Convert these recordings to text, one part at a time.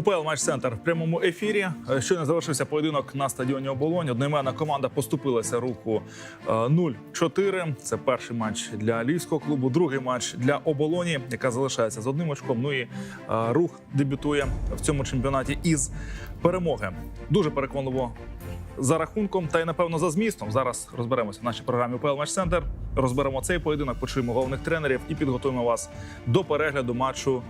УПЛ матч центр в прямому ефірі. Е, Щойно завершився поєдинок на стадіоні Оболонь. Одноіменна команда поступилася руху е, 0-4. Це перший матч для львівського клубу. Другий матч для оболоні, яка залишається з одним очком. Ну і е, рух дебютує в цьому чемпіонаті із перемоги. Дуже переконливо за рахунком та й напевно за змістом. Зараз розберемося в нашій програмі УПЛ Матч Центр. Розберемо цей поєдинок, почуємо головних тренерів і підготуємо вас до перегляду матчу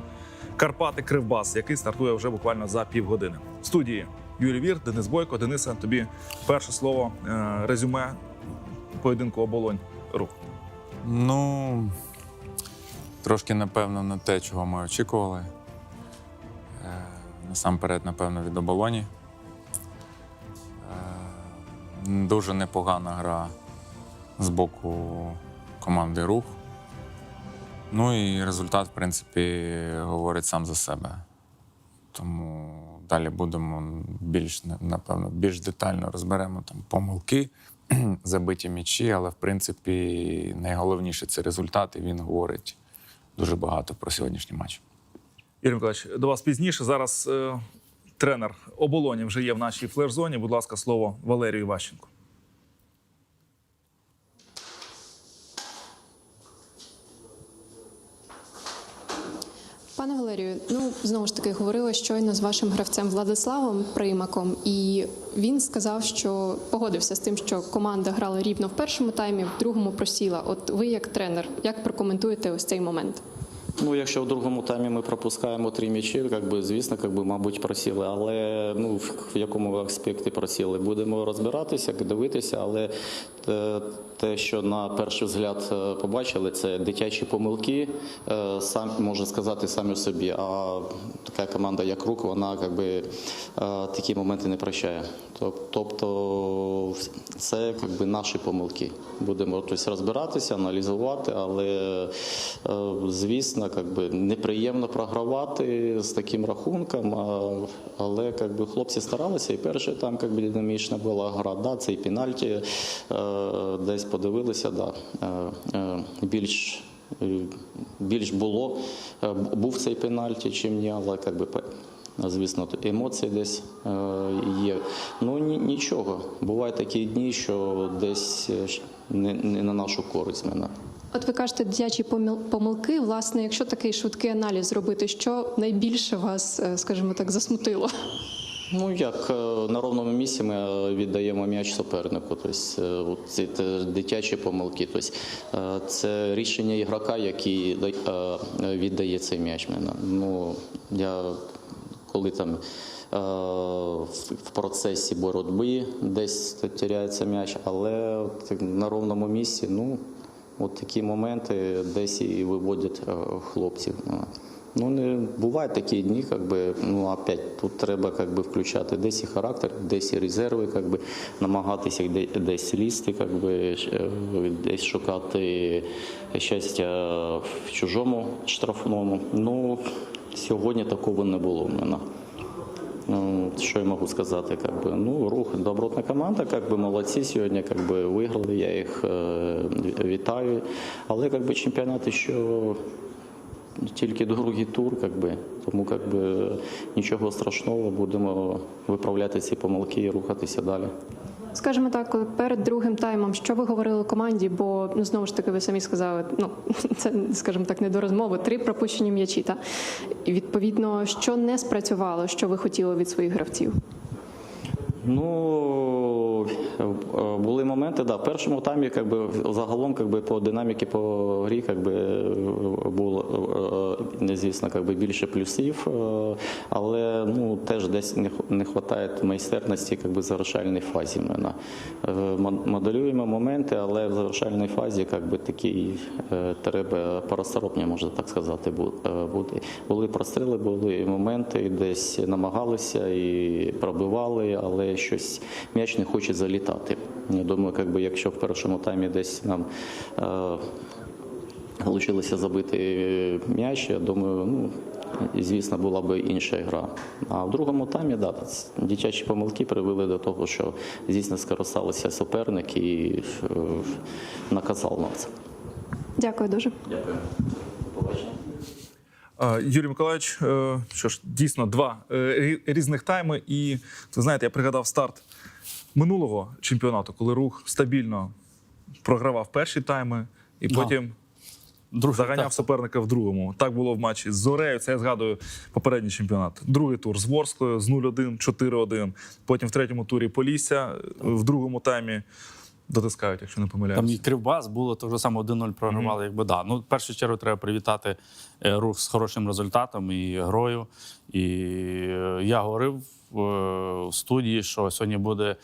Карпати Кривбас, який стартує вже буквально за півгодини. В студії Юрій Вір, Денис Бойко. Дениса, тобі перше слово е, резюме поєдинку оболонь рух. Ну, трошки, напевно, не те, чого ми очікували. Е, Насамперед, напевно, від оболоні. Е, Дуже непогана гра з боку команди рух. Ну і результат, в принципі, говорить сам за себе. Тому далі будемо більш, напевно, більш детально розберемо там помилки, забиті м'ячі, але в принципі найголовніше це результат, і він говорить дуже багато про сьогоднішній матч. Юрій Миколаївич, до вас пізніше. Зараз е, тренер оболоні вже є в нашій флеш-зоні. Будь ласка, слово Валерію Іващенку. Пане Валерію, ну знову ж таки говорила щойно з вашим гравцем Владиславом Примаком, і він сказав, що погодився з тим, що команда грала рівно в першому таймі, в другому просіла. От ви, як тренер, як прокоментуєте ось цей момент? Ну, якщо в другому таймі ми пропускаємо три м'ячі, як би, звісно, мабуть, просіли. Але ну, в, якому аспекті просіли? Будемо розбиратися, дивитися, але те, що на перший взгляд е, побачили, це дитячі помилки, е, сам можна сказати самі собі. А така команда, як рук, вона як би, е, такі моменти не прощає. Тобто це як би, наші помилки. Будемо тобто, розбиратися, аналізувати, але звісно, як би, неприємно програвати з таким рахунком. Але як би, хлопці старалися, і перша там як би, динамічна була гра. Да, цей пенальті е, десь подивилися, да, е, е, більш. Більш було, був цей пенальті, чим ні, але як би, Звісно, емоції десь є. Ну ні, нічого. Бувають такі дні, що десь не, не на нашу користь мене. От ви кажете, дитячі помил- помилки. Власне, якщо такий швидкий аналіз зробити, що найбільше вас, е, скажімо так, засмутило? Ну як е, на ровному місці ми е, віддаємо м'яч супернику. Тобто ці дитячі помилки. Тобто це рішення ігрока, який віддає цей м'яч. Ну я коли там. в процесі боротьби десь теряється м'яч, але на ровному місці, ну от такі моменти десь і виводять е, хлопців. Ну, не бувають такі дні, как би, ну опять тут треба как би, включати десь і характер, десь і резерви, как би, намагатися десь лізти, как би, е, десь шукати щастя в чужому штрафному. Ну, сьогодні такого не було в мене. Ну, що я можу сказати? Как би, ну, рух добротна команда, как би, молодці сьогодні, как би, виграли, я їх е, вітаю. Але как би, чемпіонат що тільки другий тур, как би, тому как би, нічого страшного, будемо виправляти ці помилки і рухатися далі. Скажімо так, перед другим таймом, що ви говорили команді? Бо ну знову ж таки, ви самі сказали, ну це скажімо так, не до розмови. Три пропущені м'ячі. Та і відповідно, що не спрацювало, що ви хотіли від своїх гравців. Ну були моменти, да. В першому таймі, как би, загалом, как би, по динаміки по грі, как би, було е, е, звісно, би, більше плюсів, е, але ну, теж десь не вистачає майстерності как би, в завершальній фазі. Мене. Е, Моделюємо моменти, але в завершальній фазі как би, такий е, треба порасторопні, можна так сказати, е, бути. Були простріли, були моменти, десь намагалися і пробивали, але щось м'яч не хоче залітати. Я думаю, как би, якщо в першому таймі десь нам е, вийшло забити м'яч, я думаю, ну. і, Звісно, була б інша гра. А в другому таймі да, дитячі помилки привели до того, що звісно скористалися суперник і е, наказав нас. Дякую дуже. Дякую. Е, Юрій Миколаївич, е, що ж, дійсно два е, різних тайми. І ви знаєте, я пригадав старт минулого чемпіонату, коли рух стабільно програвав перші тайми і Да. потім Друге, заганяв так. суперника в другому. Так було в матчі з Зорею. Це я згадую попередній чемпіонат. Другий тур з Ворсклою з 0-1, 4-1. Потім в третьому турі Полісся в другому таймі дотискають, якщо не помиляюсь. Там і Кривбас було того саме 1-0 програвали, якби да. Ну, в першу чергу треба привітати е, рух з хорошим результатом і грою. І е, я говорив е, в студії, що сьогодні буде е,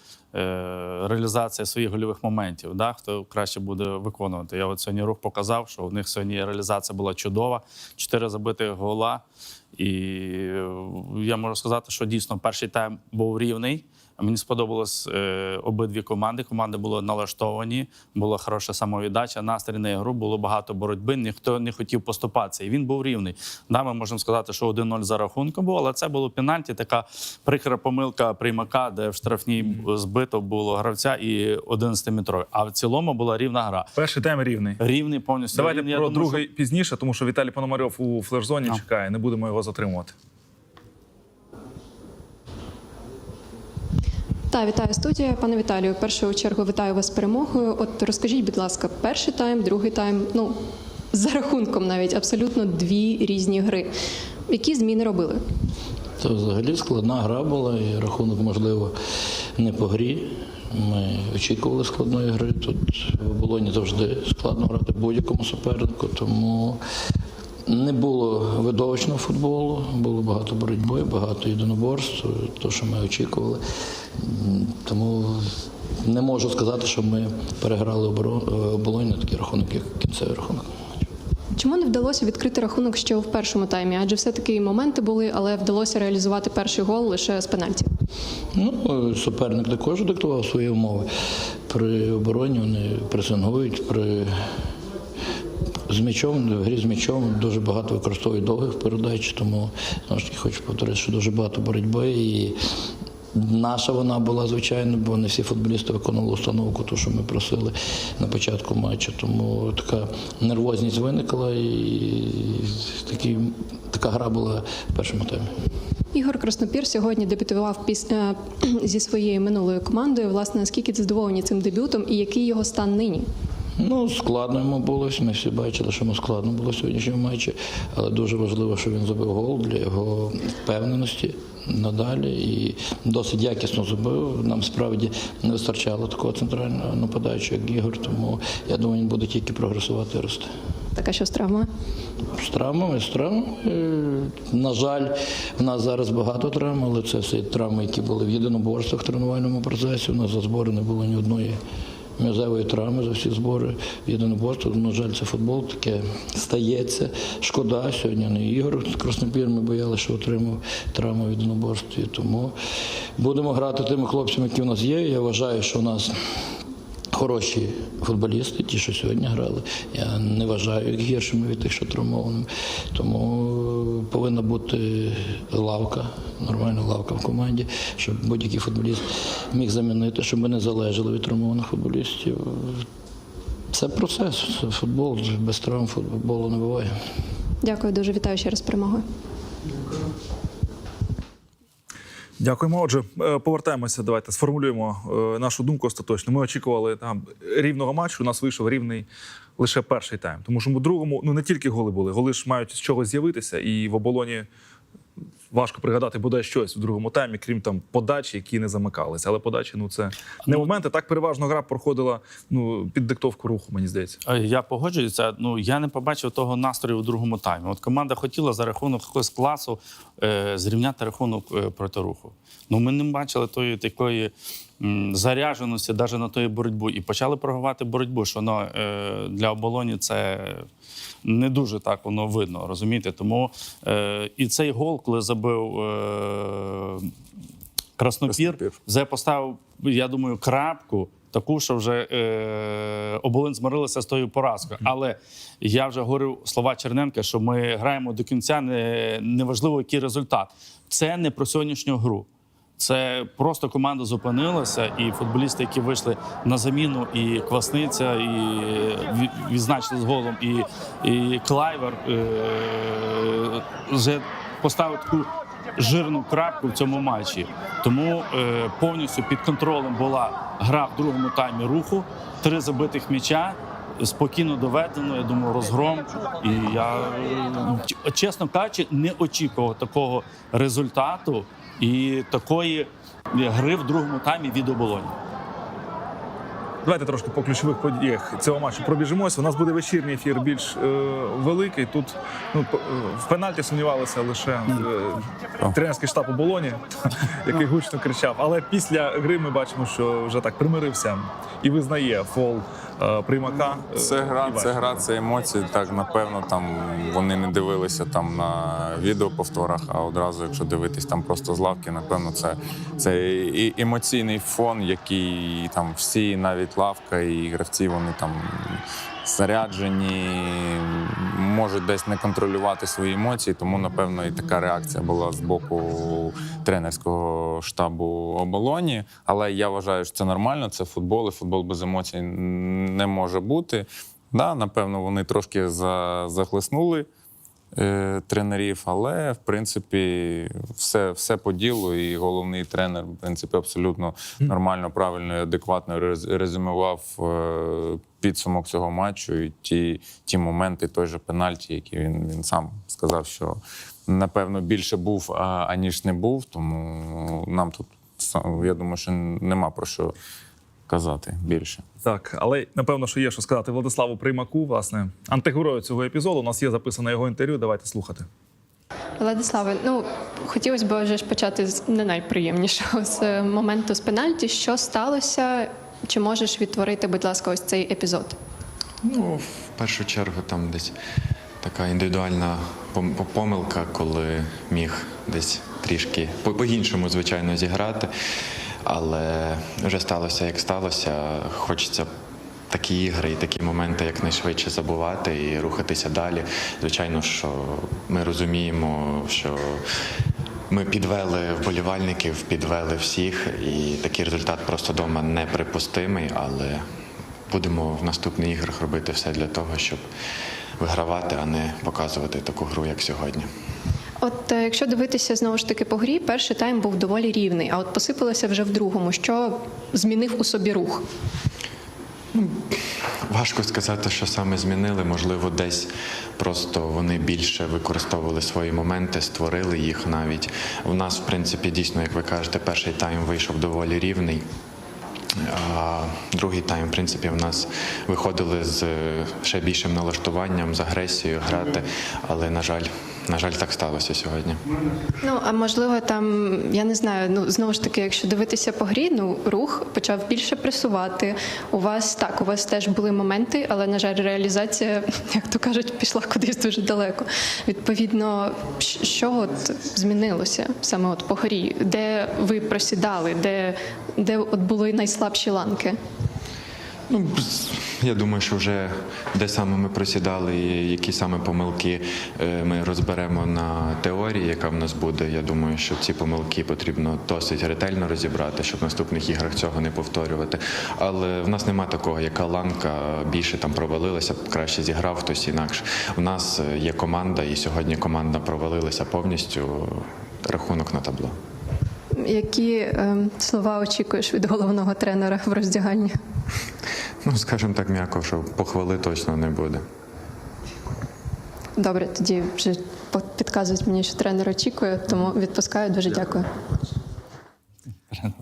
реалізація своїх гольових моментів. Да? Хто краще буде виконувати. Я от сьогодні рух показав, що у них сьогодні реалізація була чудова. Чотири забитих гола. І е, я можу сказати, що дійсно перший тайм був рівний. Мені сподобалось е, обидві команди. Команди були налаштовані, була хороша самовіддача, настрій на ігру, було багато боротьби. Ніхто не хотів поступатися. І він був рівний. Да, ми можемо сказати, що 1-0 за рахунком був, але це було пенальті, така прикра помилка приймака, де в штрафній збито було гравця і 11-метровий. А в цілому була рівна гра. Перший тайм рівний. Рівний повністю. Давайте рівний. Я про думаю, другий пізніше, тому що Віталій Пономарьов у флеш-зоні чекає. Не будемо його затримувати. Та вітаю студія. Пане Віталію, в першу чергу вітаю вас з перемогою. От розкажіть, будь ласка, перший тайм, другий тайм, ну за рахунком навіть абсолютно дві різні гри. Які зміни робили? Це взагалі складна гра була, і рахунок, можливо, не по грі. Ми очікували складної гри. Тут в оболоні завжди складно грати будь-якому супернику, тому не було видовищного футболу, було багато боротьби, багато єдиноборств, то, що ми очікували. Тому не можу сказати, що ми переграли оболонь на такий рахунок, як кінцевий рахунок. Чому не вдалося відкрити рахунок ще в першому таймі? Адже все-таки моменти були, але вдалося реалізувати перший гол лише з пенальті. Ну, суперник також диктував свої умови. При обороні вони пресингують, при з м'ячом, в грі з м'ячом дуже багато використовують довгих передач, тому знову ж таки хочу повторити, що дуже багато боротьби. І наша вона була, звичайно, бо не всі футболісти виконували установку, ту, що ми просили на початку матчу. Тому така нервозність виникла і такий, така гра була в першому таймі. Ігор Краснопір сьогодні дебютував піс... е, зі своєю минулою командою. Власне, наскільки ти задоволені цим дебютом і який його стан нині? Ну, складно йому було. Ми всі бачили, що йому складно було в сьогоднішньому матчі, але дуже важливо, що він забив гол для його впевненості надалі і досить якісно забив. Нам справді не вистачало такого центрального нападаючого, як Ігор, тому я думаю, він буде тільки прогресувати і рости. Така що з травмою? З травмами, з травмами. Е, На жаль, в нас зараз багато травм, але це всі травми, які були в єдиноборствах в тренувальному процесі. У нас за збори не було ні одної м'язевої травми за всі збори в єдиноборство. На жаль, це футбол таке стається. Шкода, сьогодні не Ігор Краснопір. Ми боялися, що отримав травму в єдиноборстві. Тому будемо грати тими хлопцями, які в нас є. Я вважаю, що у нас Хороші футболісти, ті, що сьогодні грали. Я не вважаю їх гіршими від тих, що травмованими. Тому повинна бути лавка, нормальна лавка в команді, щоб будь-який футболіст міг замінити, щоб ми не залежали від травмованих футболістів. Це процес, це футбол. Без травм футболу не буває. Дякую дуже. Вітаю ще раз перемогою. Дякуємо. Отже, е, повертаємося. Давайте сформулюємо е, нашу думку остаточно. Ми очікували там рівного матчу. У нас вийшов рівний лише перший тайм. Тому що у другому ну не тільки голи були, голи ж мають з чого з'явитися, і в оболоні важко пригадати бодай щось в другому таймі, крім там подачі, які не замикалися. Але подачі, ну це не моменти. Так переважно гра проходила ну під диктовку руху. Мені здається. Е, Я погоджуюся. Ну я не побачив того настрою у другому таймі. От команда хотіла за рахунок якогось класу е, зрівняти рахунок е, проти руху. Ну ми не бачили тої такої м, зарядженості, навіть на тої боротьбу, і почали програвати боротьбу. Що воно е, для оболоні це не дуже так воно видно, розумієте? Тому е, і цей гол, коли забив. Е, Краснопір Краснопір. вже поставив, я думаю, крапку. Таку, що вже е, оболин змирилися з тою поразкою. Але я вже говорив слова Черненка, що ми граємо до кінця, не, неважливо, який результат. Це не про сьогоднішню гру. Це просто команда зупинилася, і футболісти, які вийшли на заміну, і Квасниця, і ві- відзначили з голом, і, і Клайвер е- вже поставив таку жирну крапку в цьому матчі. Тому е- повністю під контролем була гра в другому таймі руху, три забитих м'яча. Спокійно доведено, я думаю, розгром. І я е, чесно кажучи, не очікував такого результату і такої гри в другому таймі від оболоні. Давайте трошки по ключових подіях цього матчу пробіжимося. У нас буде вечірній ефір більш е, великий. Тут ну, е, в пенальті сумнівалися лише е, тренерський штаб у Болоні, який гучно кричав. Але після гри ми бачимо, що вже так примирився і визнає фол е, приймака. е, Це гра, це гра, це емоції. Так, напевно, там вони не дивилися там на відеоповторах, а одразу, якщо дивитись там просто з лавки, напевно, це, це і емоційний фон, який там всі, навіть лавка і гравці, вони там заряджені, можуть десь не контролювати свої емоції, тому напевно і така реакція була з боку тренерського штабу оболоні. Але я вважаю, що це нормально. Це футбол, і футбол без емоцій не може бути. Да, напевно, вони трошки за, захлеснули е, тренерів, але в принципі все, все по ділу. І головний тренер, в принципі, абсолютно нормально, правильно і адекватно рез- резюмував е, підсумок цього матчу і ті, ті моменти, той же пенальті, які він, він сам сказав, що напевно більше був, аніж не був. Тому нам тут я думаю, що нема про що казати більше. Так, але напевно, що є що сказати Владиславу Приймаку, власне, антигерою цього епізоду. У нас є записане його інтерв'ю. Давайте слухати. Владиславе, ну хотілося б вже ж почати з не найприємнішого з е, моменту з пенальті. Що сталося? Чи можеш відтворити, будь ласка, ось цей епізод? Ну, в першу чергу, там десь така індивідуальна помилка, коли міг десь трішки по-іншому, звичайно, зіграти. Але вже сталося, як сталося. Хочеться такі ігри і такі моменти якнайшвидше забувати і рухатися далі. Звичайно, що ми розуміємо, що ми підвели вболівальників, підвели всіх, і такий результат просто вдома неприпустимий, але будемо в наступних іграх робити все для того, щоб вигравати, а не показувати таку гру, як сьогодні. От е, якщо дивитися знову ж таки по грі, перший тайм був доволі рівний, а от посипалося вже в другому. Що змінив у собі рух? Важко сказати, що саме змінили. Можливо, десь просто вони більше використовували свої моменти, створили їх навіть. У нас, в принципі, дійсно, як ви кажете, перший тайм вийшов доволі рівний. А другий тайм, в принципі, в нас виходили з е, ще більшим налаштуванням, з агресією грати, але, на жаль, на жаль, так сталося сьогодні. Ну а можливо, там я не знаю. Ну знову ж таки, якщо дивитися по грі, ну рух почав більше пресувати. У вас так, у вас теж були моменти, але на жаль, реалізація, як то кажуть, пішла кудись дуже далеко. Відповідно, що от змінилося саме от по грі, де ви просідали, де, де от були найслабші ланки? Ну, я думаю, що вже де саме ми просідали, і які саме помилки е, ми розберемо на теорії, яка в нас буде. Я думаю, що ці помилки потрібно досить ретельно розібрати, щоб в наступних іграх цього не повторювати. Але в нас нема такого, яка ланка більше там провалилася, краще зіграв хтось інакше. У нас е, є команда, і сьогодні команда провалилася повністю. Рахунок на табло. Які ем, слова очікуєш від головного тренера в роздягальні? Ну, скажімо так, м'яко, що похвали точно не буде. Добре, тоді вже підказують мені, що тренер очікує, тому відпускаю. Дуже дякую.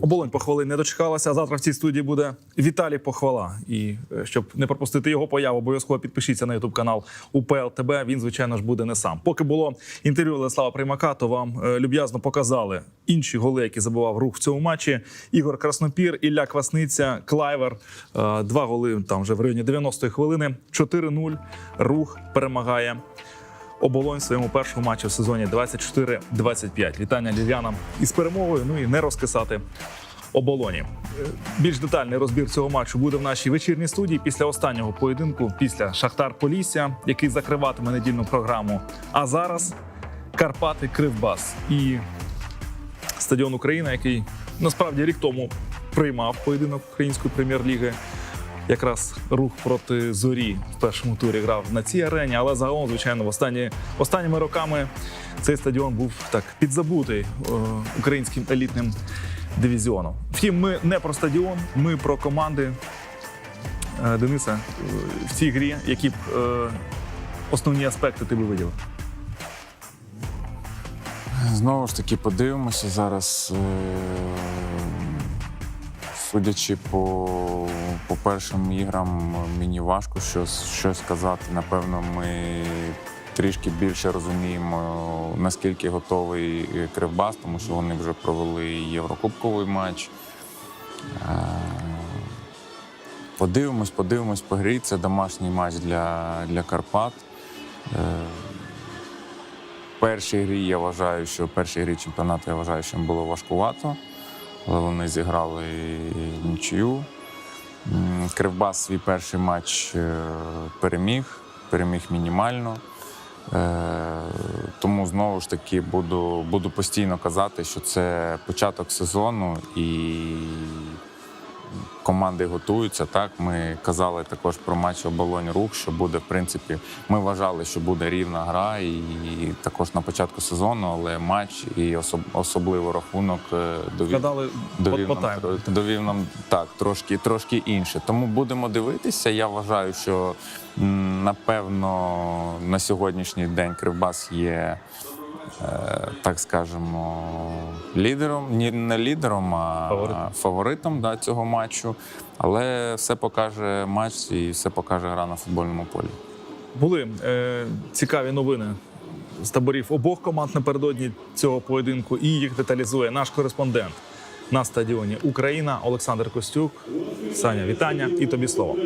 Оболонь похвали не дочекалася. Завтра в цій студії буде Віталій Похвала. І е, щоб не пропустити його появу, обов'язково підпишіться на Ютуб канал УПЛ ТБ. Він, звичайно ж, буде не сам. Поки було інтерв'ю Владислава Примака, то вам е, люб'язно показали інші голи, які забивав рух в цьому матчі. Ігор Краснопір, Ілля Квасниця, Клайвер. Е, Два голи там вже в районі 90-ї хвилини. 4-0. Рух перемагає. Оболонь в своєму першому матчі в сезоні 24-25. Вітання львів'янам із перемогою. Ну і не розкисати оболоні. Е, Більш детальний розбір цього матчу буде в нашій вечірній студії після останнього поєдинку, після Шахтар Полісся, який закриватиме недільну програму. А зараз Карпати Кривбас і стадіон. Україна, який насправді рік тому приймав поєдинок української прем'єр-ліги. Якраз рух проти зорі в першому турі грав на цій арені, але загалом, звичайно, в останні останніми роками цей стадіон був так підзабутий е, українським елітним дивізіоном. Втім, ми не про стадіон, ми про команди. Е, Дениса, е, в цій грі які б основні аспекти ти би виділив? Знову ж таки, подивимося зараз. Судячи по, по першим іграм, мені важко щось, щось сказати. Напевно, ми трішки більше розуміємо, наскільки готовий Кривбас, тому що вони вже провели Єврокубковий матч. Е, Подивимось, подивимось по грі. Це домашній матч для, для Карпат. Е, першій грі я вважаю, що першій грі чемпіонату я вважаю, що їм було важкувато, але вони зіграли нічию. Кривбас свій перший матч е, переміг, переміг мінімально. Е, Тому знову ж таки буду, буду постійно казати, що це початок сезону і команди готуються. Так, ми казали також про матч оболонь рух, що буде, в принципі, ми вважали, що буде рівна гра, і також на початку сезону, але матч і особ, особливо рахунок е, довів, Згадали довів, по- по нам, довів нам так трошки, трошки інше. Тому будемо дивитися. Я вважаю, що напевно на сьогоднішній день Кривбас є. Е, Так скажемо, лідером, ні не лідером, а Фаворитом. фаворитом да, цього матчу. Але все покаже матч і все покаже гра на футбольному полі. Були е, цікаві новини з таборів обох команд напередодні цього поєдинку, і їх деталізує наш кореспондент на стадіоні Україна Олександр Костюк. Саня, вітання і тобі слово.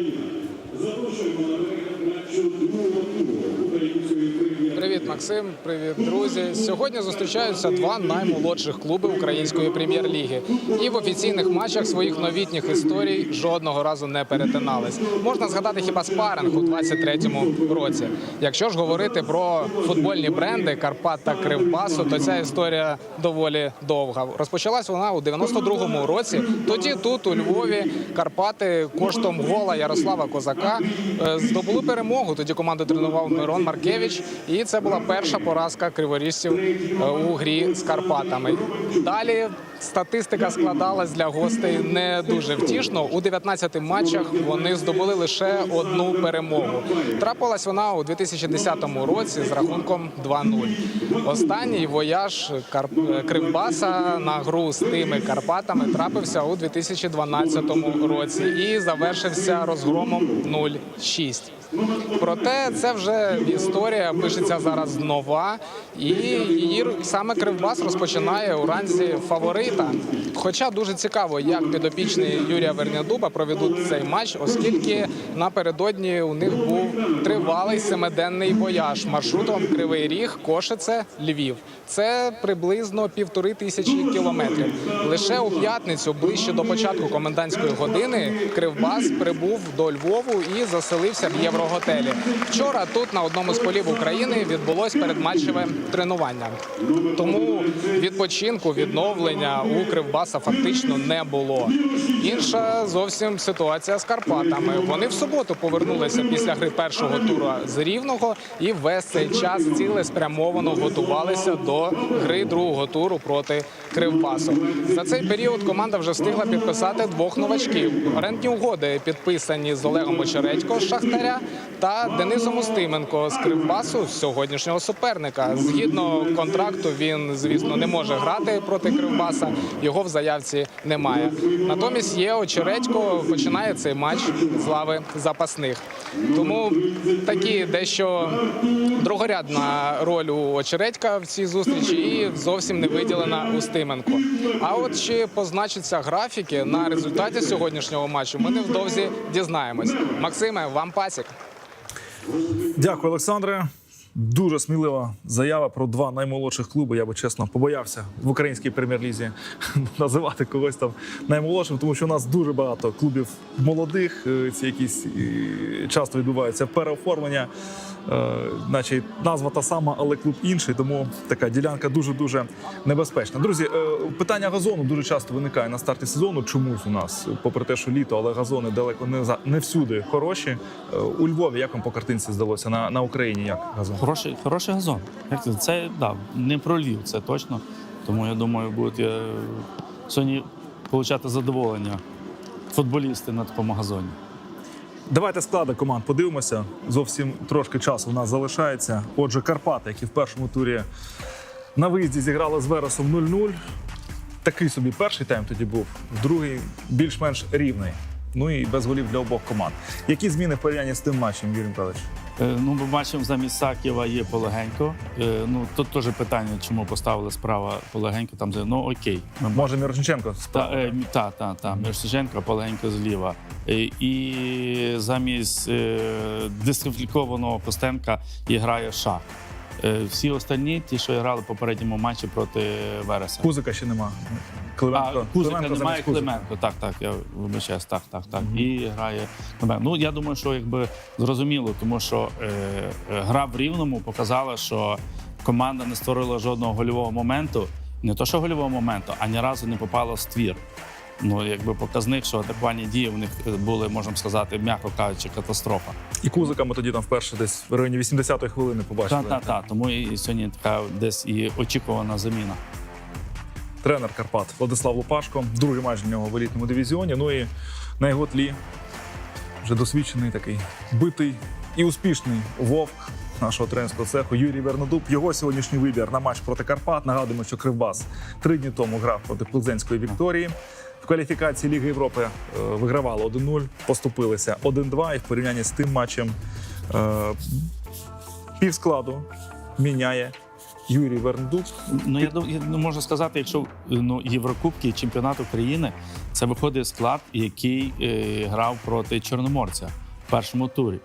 Максим. Привіт, друзі. Сьогодні зустрічаються два наймолодших клуби української прем'єр-ліги. І в офіційних матчах своїх новітніх історій жодного разу не перетинались. Можна згадати хіба спаринг у 23-му році. Якщо ж говорити про футбольні бренди Карпат та Кривбасу, то ця історія доволі довга. Розпочалась вона у 92-му році. Тоді тут у Львові Карпати коштом гола Ярослава Козака е, здобули перемогу. Тоді команду тренував Мирон Маркевич, і це була перша поразка криворіжців е, у грі з Карпатами. Далі статистика складалась для гостей не дуже втішно. У 19 матчах вони здобули лише одну перемогу. Трапилась вона у 2010 році з рахунком 2-0. Останній вояж Карп- Кривбаса на гру з тими Карпатами трапився у 2012 році і завершився розгромом 0-6. Проте це вже історія пишеться зараз нова, і її саме Кривбас розпочинає у ранзі фаворита. Хоча дуже цікаво, як підопічні Юрія Вернядуба проведуть цей матч, оскільки напередодні у них був тривалий семиденний вояж маршрутом Кривий Ріг, Кошице, Львів. Це приблизно півтори тисячі кілометрів. Лише у п'ятницю, ближче до початку комендантської години, Кривбас прибув до Львову і заселився в євроготелі. Вчора тут на одному з полів України відбулось передматчеве тренування. Тому відпочинку, відновлення у Кривбаса фактично не було. Інша зовсім ситуація з Карпатами. Вони в суботу повернулися після гри першого туру з Рівного і весь цей час цілеспрямовано готувалися до гри другого туру проти Кривбасу. За цей період команда вже встигла підписати двох новачків. Орендні угоди підписані з Олегом Очередько з Шахтаря та Денисом Устименко з Кривбасу, сьогоднішнього суперника. Згідно контракту, він звісно не може грати проти Кривбаса. Його в заявці немає. Натомість є Очередько, починає цей матч з лави запасних. Тому такі дещо другорядна роль у Очередька в цій зустрічі і зовсім не виділена у Стименко. А от чи позначаться графіки на результаті сьогоднішнього матчу, ми невдовзі дізнаємось. Максиме, вам пасік. Дякую, Олександре. Дуже смілива заява про два наймолодших клуби. Я би чесно побоявся в українській прем'єр-лізі називати когось там наймолодшим, тому що у нас дуже багато клубів молодих. Е, Ці якісь часто відбуваються переоформлення, е, наче назва та сама, але клуб інший. Тому така ділянка дуже дуже небезпечна. Друзі, е, питання газону дуже часто виникає на старті сезону. Чомусь у нас, попри те, що літо, але газони далеко не за не всюди хороші. У Львові як вам по картинці здалося на, на Україні? Як газон? Хороший, хороший газон. Це? Да, не про Львів, це точно. Тому я думаю, будуть е, сьогодні отримати задоволення футболісти на такому газоні. Давайте склади команд подивимося. Зовсім трошки часу у нас залишається. Отже, Карпати, які в першому турі на виїзді зіграли з Вересом 0-0. Такий собі перший тайм тоді був, другий більш-менш рівний. Ну і без голів для обох команд. Які зміни в порівнянні з тим матчем, Юрій Михайлович? Е, Ну, ми бачимо, замість Сакєва є Полегенько. Е, Ну, тут теж питання, чому поставили справа Полегенько. Там, де- ну окей. Ми Може, Мірошниченко? Та, е, мі- та, та, та. Мірошниченко, полегенько зліва. І замість дискваліфікованого Костенка грає Шах. Всі останні, ті, що грали в попередньому матчі проти Вереса. Кузика ще нема. А, Кузика Клименко немає замість Кузика. Клименко. Так, так, я вибачаюсь, так, так, так. І грає Клименко. Ну, я думаю, що якби зрозуміло, тому що е, е, гра в рівному показала, що команда не створила жодного гольового моменту. Не то, що гольового моменту, а ні разу не попала в ствір. Ну, якби показник, що атакувальні дії в них були, можемо сказати, м'яко кажучи, катастрофа. І Кузика ми тоді там вперше десь в районі 80-ї хвилини побачили. Так, так, так. Тому і сьогодні така десь і очікувана заміна. Тренер Карпат Владислав Лопашко. Другий матч для нього в елітному дивізіоні. Ну і на його тлі вже досвідчений такий битий і успішний вовк нашого тренерського цеху Юрій Вернодуб. Його сьогоднішній вибір на матч проти Карпат. Нагадуємо, що Кривбас три дні тому грав проти Плзенської Вікторії. В кваліфікації Ліги Європи е, вигравали 1-0, поступилися 1-2. І в порівнянні з тим матчем е, півскладу міняє Юрій Вернодуб. Ну я я ну, можу сказати, якщо ну Єврокубки, чемпіонат України, це виходить склад, який е, грав проти Чорноморця в першому турі.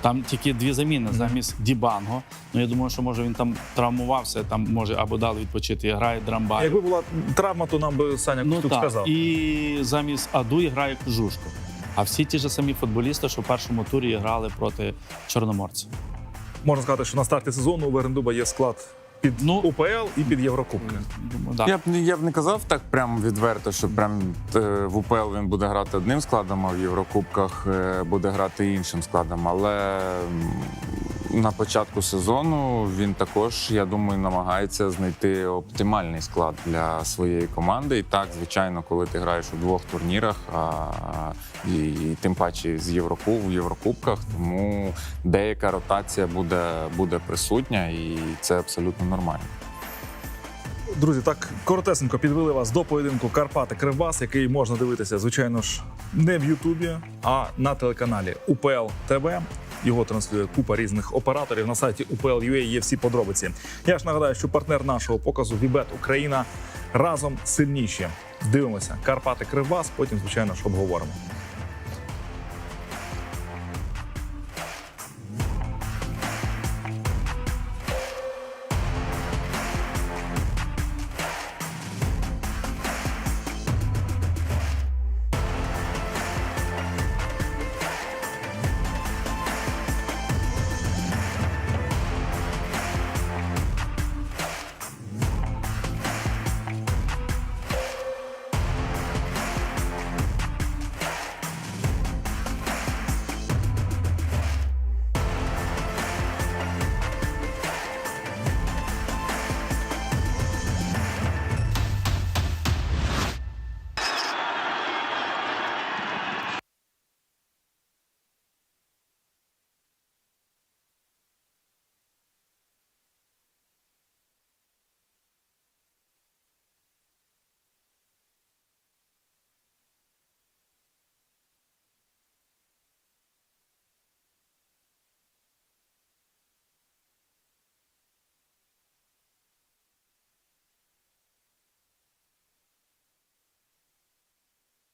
Там тільки дві заміни замість Дібанго. Ну я думаю, що може він там травмувався, там може або дали відпочити. Грає Драмбай. Якби була травма, то нам би Саня Ну Костюк так. сказав. І замість Адуї грає Кожушко. А всі ті ж самі футболісти, що в першому турі грали проти Чорноморця. Можна сказати, що на старті сезону у Верендуба є склад під Ну, УПЛ і під Єврокубки. Думаю, да. Я б не- я б не казав так прям відверто, що прям е, в УПЛ він буде грати одним складом, а в Єврокубках е, буде грати іншим складом. Але на початку сезону він також, я думаю, намагається знайти оптимальний склад для своєї команди. І так, звичайно, коли ти граєш у двох турнірах, а, і, і тим паче з Єврокуб в Єврокубках, тому деяка ротація буде, буде присутня, і це абсолютно нормально. Друзі, так коротесенько підвели вас до поєдинку Карпати Кривбас, який можна дивитися, звичайно ж, не в Ютубі, а на телеканалі УПЛ ТВ. Його транслює купа різних операторів. На сайті UPL.ua є всі подробиці. Я ж нагадаю, що партнер нашого показу Вібет Україна разом сильніші. Дивимося Карпати Кривбас. Потім, звичайно ж, обговоримо.